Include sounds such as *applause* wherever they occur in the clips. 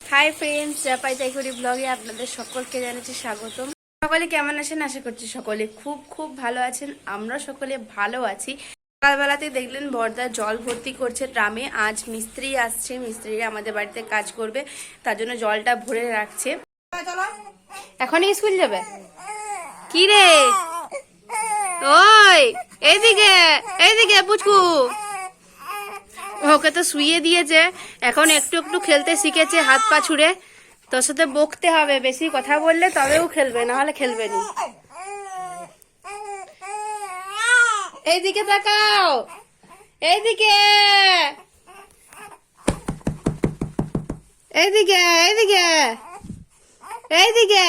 Hi friends জাপাই তাইকুরি ব্লগে আপনাদের সকলকে জানাচ্ছি স্বাগতম। সকলে কেমন আছেন? আশা করছি সকলে খুব খুব ভালো আছেন। আমরা সকলে ভালো আছি। সকালবেলাতে দেখলেন বর্দা জল ভর্তি করছে ট্রামে। আজ মিস্ত্রি আসছে। মিস্ত্রিরা আমাদের বাড়িতে কাজ করবে। তার জন্য জলটা ভরে রাখছে। এখনই স্কুল যাবে? কি রে ওই, এইদিকে এইদিকে পুচকু। ওকে তো শুইয়ে দিয়েছে। এখন একটু একটু খেলতে শিখেছে, হাত পা ছুড়ে। তোর সাথে বকতে হবে, বেশি কথা বললে তবেও খেলবে না হলে খেলবে না। এইদিকে তাকাও। এইদিকে। এইদিকে এইদিকে। এইদিকে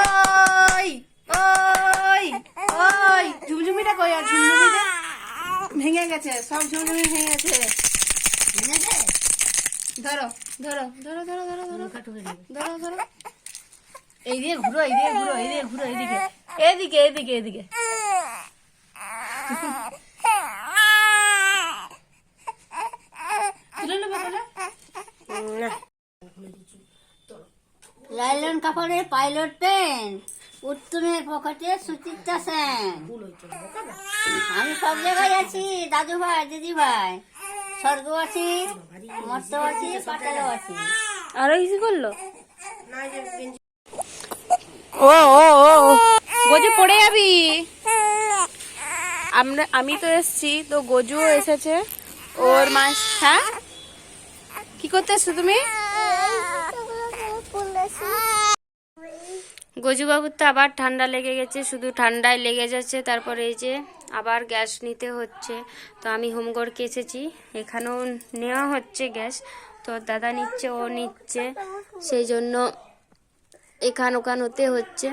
ওই ওই ওই ঝুমঝুমিটা কই আর ঝুমঝুমিটা ভেঙে গেছে সব ঝুমঝুমি ভেঙে গেছে। ধরো ধরো ধরো ধরো ধরো ধরো। ধরো ধরো। এই দিয়ে ঘুরো এই দিয়ে ঘুরো এই দিয়ে ঘুরো এইদিকে। এদিকে এদিকে এদিকে লাইলন কাপড়ের পাইলট পেন। উত্তমের পকেটে সুচিত্রা সেন। আমি সব জায়গায় আছি দাদু ভাই দিদি ভাই। স্বর্গ আছি মর্ত আছি পাতালও আছি। আরও কিছু করল? ও ও ও গজু পড়ে যাবি। আমরা আমি তো এসছি তো গজুও এসেছে। ওর মা হ্যাঁ? কি করতে এসছো তুমি? গজু বাবুর তো আবার ঠান্ডা লেগে গেছে, শুধু ঠান্ডায় লেগে যাচ্ছে, তারপরে এই যে আবার গ্যাস নিতে হচ্ছে। তো আমি হোমগড়কে এসেছি, এখানেও নেওয়া হচ্ছে গ্যাস, তো দাদা নিচ্ছে, ও নিচ্ছে, সেই জন্য এখান ওখান হতে হচ্ছে।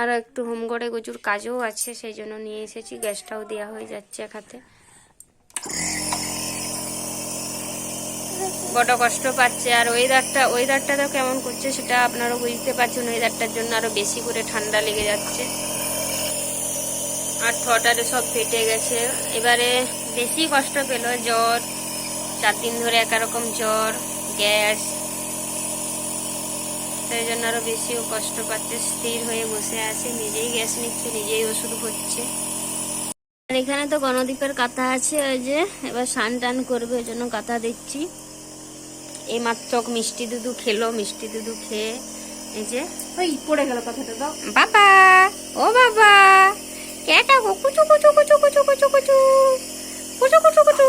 আর একটু হোমগড়ে গজুর কাজও আছে, সেই জন্য নিয়ে এসেছি, গ্যাসটাও দেওয়া হয়ে যাচ্ছে একাতে বড় কষ্ট পাচ্ছে আর ওয়েদারটা ওয়েদারটা তো কেমন করছে সেটা আপনারা বুঝতে পারছেন ওয়েদারটার জন্য আরও বেশি করে ঠান্ডা লেগে যাচ্ছে। আর ঠটারে সব ফেটে গেছে। এবারে বেশি কষ্ট পেল জ্বর, চার দিন ধরে একরকম জ্বর, গ্যাস। সেই জন্য আরও বেশিও কষ্ট পাচ্ছে, স্থির হয়ে বসে আছে, নিজেই গ্যাস নিচ্ছে, নিজেই ওষুধ হচ্ছে। আর এখানে তো গণদীপের কাঁথা আছে, ওই যে এবার স্নান টান করবে, ওই জন্য কাঁথা দিচ্ছি। এই মাত্র মিষ্টি দুধু খেলো মিষ্টি দুধু খেয়ে এই যে ওই পড়ে গেল কথাটা দাও। বাবা ও বাবা কেটা গো কুচু কুচু কুচু কুচু কুচু কুচু কুচু কুচু কুচু।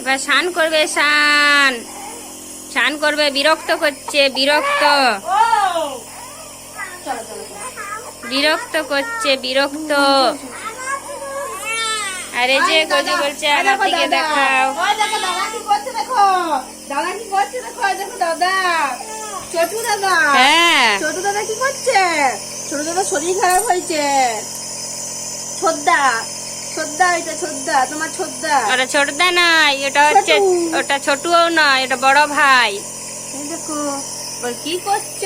এবার স্নান করবে স্নান। স্নান করবে বিরক্ত করছে বিরক্ত। বিরক্ত করছে বিরক্ত। আরে যে গজু বলছে আমার দিকে দেখাও। ওই দেখো দাদা কি করছে দেখো? দাদা কি করছে দেখো? দেখো দাদা। ছোটু দাদা। হ্যাঁ। ছোট দাদা কি করছে? ছোট দাদা শরীর খারাপ হয়েছে। ছোদ্দা। ছোদ্দা এটা ছোদ্দা তোমার ছোদ্দা। ওটা ছোটদা নয় ওটা হচ্ছে ওটা ছোটুও নয় ওটা বড় ভাই। দেখো বল কি করছ?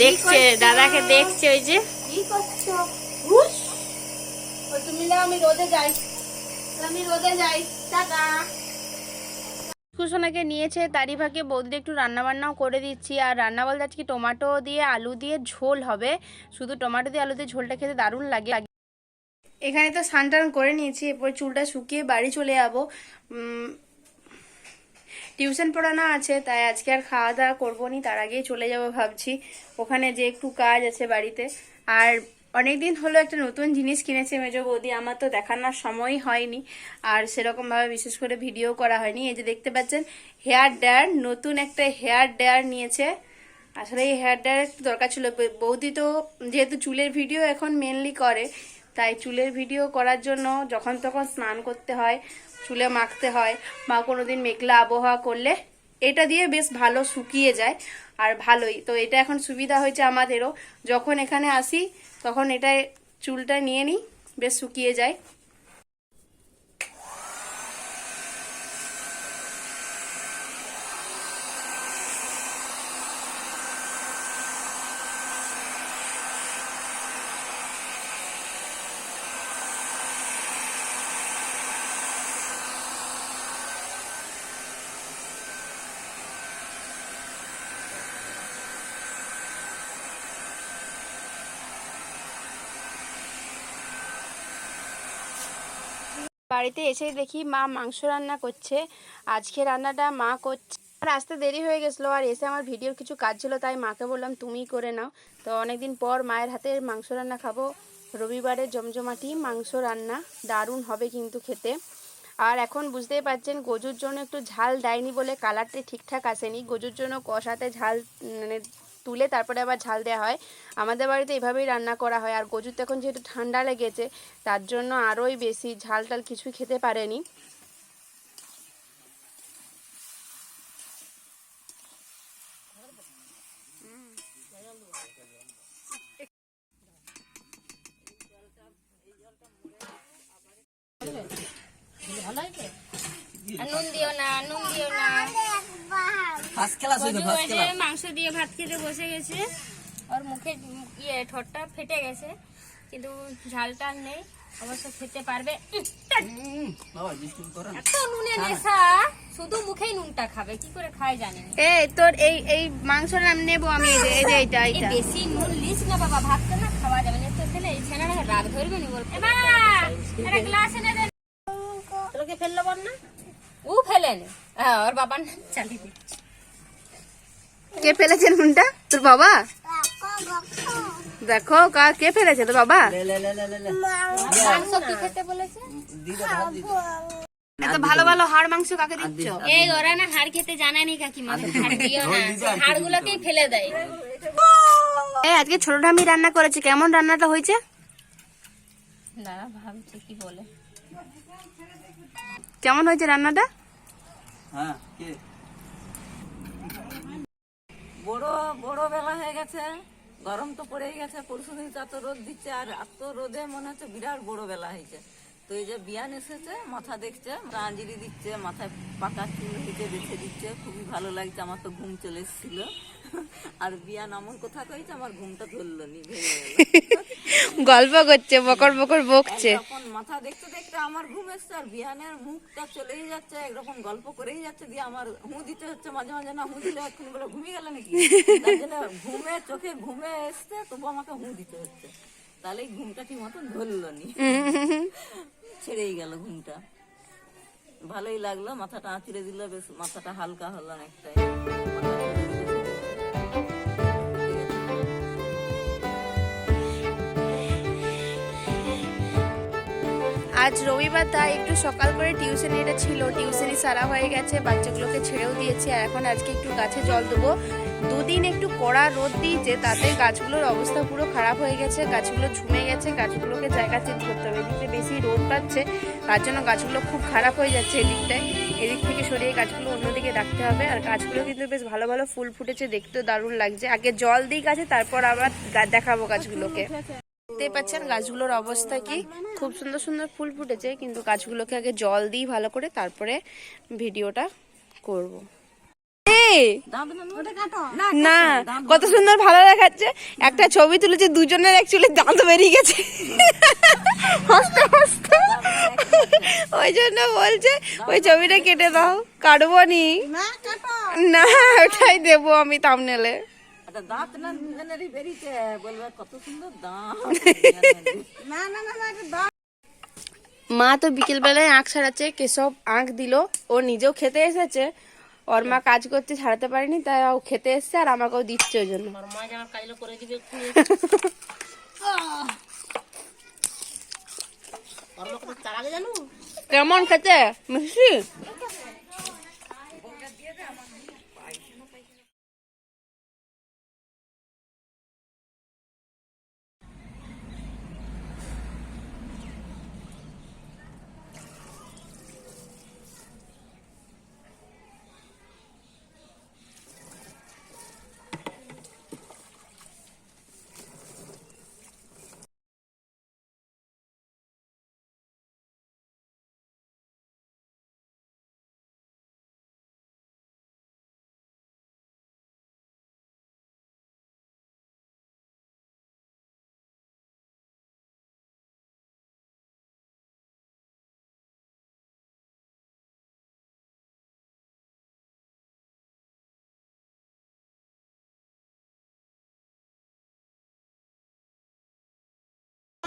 দেখছে দাদাকে দেখছে ওই যে। কি করছ? ও তুমি না আমি রোদে যাই। আমি রোদে যাই। টাটা। কুসোনাকে নিয়েছে তারই ভাগে বৌদি একটু রান্না বান্নাও করে দিচ্ছি। আর রান্না বলতে আজকে টমেটো দিয়ে আলু দিয়ে ঝোল হবে। শুধু টমেটো দিয়ে আলু দিয়ে ঝোলটা খেতে দারুণ লাগে। এখানে তো স্নান টান করে নিয়েছি এরপর চুলটা শুকিয়ে বাড়ি চলে যাব। টিউশন পড়ানো আছে তাই আজকে আর খাওয়া দাওয়া করব নি তার আগেই চলে যাব ভাবছি। ওখানে যে একটু কাজ আছে বাড়িতে। আর অনেকদিন হলো একটা নতুন জিনিস কিনেছে, মেজো বৌদি। আমার তো দেখানোর সময় হয়নি। আর সেরকমভাবে বিশেষ করে ভিডিও করা হয়নি। এই যে দেখতে পাচ্ছেন, হেয়ার ড্রায়ার, নতুন একটা হেয়ার ড্রায়ার নিয়েছে। আসলে এই হেয়ার ড্রায়ার একটু দরকার ছিল। বৌদি তো যেহেতু চুলের ভিডিও এখন মেনলি করে, তাই চুলের ভিডিও করার জন্য যখন তখন স্নান করতে হয়, চুলে মাখতে হয় বা কোনো দিন মেঘলা আবহাওয়া করলে এটা দিয়ে বেশ ভালো শুকিয়ে যায়। আর ভালোই। তো এটা এখন সুবিধা হয়েছে আমাদেরও। যখন এখানে আসি তখন এটা চুলটা নিয়ে নিই বেশ শুকিয়ে যায়। বাড়িতে এসেই দেখি মা মাংস রান্না করছে। আজকে রান্নাটা মা করছে। আর আসতে দেরি হয়ে গেছিল আর এসে আমার ভিডিওর কিছু কাজ ছিল, তাই মাকে বললাম তুমিই করে নাও। তো অনেকদিন পর মায়ের হাতে মাংস রান্না খাব। রবিবারে জমজমাটি মাংস রান্না, দারুণ হবে কিন্তু খেতে। আর এখন বুঝতেই পারছেন, গজুর জন্য একটু ঝাল দেয়নি বলে কালারটা ঠিকঠাক আসেনি। গজুর জন্য কষাতে ঝাল মানে তুলে তারপরে আবার ঝাল দেওয়া হয়। আমাদের বাড়িতে এভাবেই রান্না করা হয়। আর গজুর এখন যেহেতু ঠান্ডা লেগেছে তার জন্য আরোই বেশি ঝাল টাল কিছুই খেতে পারেনি। নুন দিও না নুন দিও না। ফার্স্ট ক্লাস হইতো ফার্স্ট ক্লাস। মাংস দিয়ে ভাত খেতে বসে গেছে। ওর মুখে ইয়ে ঠোঁটটা ফেটে গেছে কিন্তু ঝালটা নেই অবশ্য খেতে পারবে। বাবা দুষ্টুমি করো। এত নুনে নেশা শুধু মুখেই নুনটা খাবে কি করে খায় জানি এই তোর এই এই মাংস নাম নেব আমি এই যে এই যে এইটা এইটা। বেশি নুন লিস না বাবা ভাত তো না খাওয়া যাবে না তো খেলে এই ছেলেরা রাগ ধরবে নি বল এমা একটা গ্লাস এনে দে। তোকে ফেলল বল না ও ফেলেন। হ্যাঁ ওর বাবার চালিয়ে দিচ্ছে। কে ফেলেছে নুনটা তোর বাবা? দেখো কা কে ফেলেছে তোর বাবা? লে লে লে লে লে লে। মাংস কি খেতে বলেছে দিদা ভাত দিদা এত ভালো ভালো হাড় মাংস কাকে দিচ্ছ? এই ওরা না হাড় খেতে জানানি কাকিমা হাড় দিও না। হাড় গুলোকেই ফেলে দেয়। এই আজকে ছোট ঠামি রান্না করেছে। কেমন রান্নাটা হয়েছে? দাঁড়া ভাবছি কি বলে। কেমন হয়েছে রান্নাটা? হ্যাঁ কে? বড় বড় বেলা হয়ে গেছে। গরম তো পড়েই গেছে পরশু দিন এত রোদ দিচ্ছে আর এত রোদে মনে হচ্ছে বিরাট বড় বেলা হয়েছে। তো এই যে বিয়ান এসেছে মাথা দেখছে আঞ্জিরি দিচ্ছে মাথায় পাকা চুল হেঁটে বেছে দিচ্ছে খুবই ভালো লাগছে আমার তো ঘুম চলে এসেছিল। আর বিয়ান এমন কথা কইছে আমার ঘুমটা ধরলো নি *laughs* গল্প করছে বকর বকর বকছে। মাথা দেখতে দেখতে আমার ঘুম এসছে আর বিহানের মুখটা চলেই যাচ্ছে, একরকম গল্প করেই যাচ্ছে দিয়ে আমার হু দিতে হচ্ছে, মাঝে মাঝে না হু দিলে এখন বলে ঘুমিয়ে গেল নাকি? ঘুমে, চোখে ঘুমে এসছে, তবু আমাকে হু দিতে হচ্ছে। তাহলে ঘুমটা ঠিক মতন ধরলো নি। ছেড়েই গেল ঘুমটা। ভালোই লাগল, মাথাটা আঁচড়ে দিল, বেশ মাথাটা হালকা হলো অনেকটাই। আজ রবিবার, তাই একটু সকাল করে টিউশন এটা ছিল। টিউশনি সারা হয়ে গেছে, বাচ্চাগুলোকে ছেড়েও দিয়েছি। আর এখন আজকে একটু গাছে জল দেবো। দুদিন একটু কড়া রোদ দিয়েছে, তাতে গাছগুলোর অবস্থা পুরো খারাপ হয়ে গেছে। গাছগুলো ঝুমে গেছে, গাছগুলোকে জায়গা চেঞ্জ করতে হবে। এদিকে বেশি রোদ পাচ্ছে, তার জন্য গাছগুলো খুব খারাপ হয়ে যাচ্ছে এদিকটায়। এদিক থেকে সরিয়ে গাছগুলো অন্যদিকে রাখতে হবে। আর গাছগুলো কিন্তু বেশ ভালো ভালো ফুল ফুটেছে, দেখতেও দারুণ লাগছে। আগে জল দিই গাছে, তারপর আবার দেখাবো গাছগুলোকে। দেখতে পাচ্ছেন গাছগুলোর অবস্থা কি? খুব সুন্দর সুন্দর ফুল ফুটেছে কিন্তু গাছগুলোকে আগে জল দিই ভালো করে তারপরে ভিডিওটা করব। না কত সুন্দর ভালো দেখাচ্ছে। একটা ছবি তুলেছে দুজনের অ্যাকচুয়ালি দাঁত বেরিয়ে গেছে। হাসতে হাসতে ওই জন্য বলছে ওই ছবিটা কেটে দাও কাটবো নি। না ওটাই দেবো আমি থামনেলে একটা দাঁত না দুজনেরই বেরিয়েছে বলবে কত সুন্দর দাঁত। মা তো বিকেল বেলায় আঁখ ছাড়াচ্ছে কেশব আঁখ দিল ও নিজেও খেতে এসেছে। ওর মা কাজ করতে ছাড়াতে পারেনি তাই ও খেতে এসছে আর আমাকেও দিচ্ছে ওই জন্য। কেমন খেতে মিষ্টি?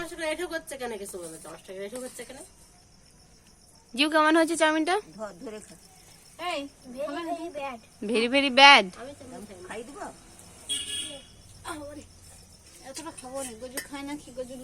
দশ টাকা রেখে করছে কেন? কিছু জিউ কেমন হয়েছে চাউমিনটা? ভেরি ভেরি ব্যাড আমি এতটা খাব না। গজু খায় না কি? গজু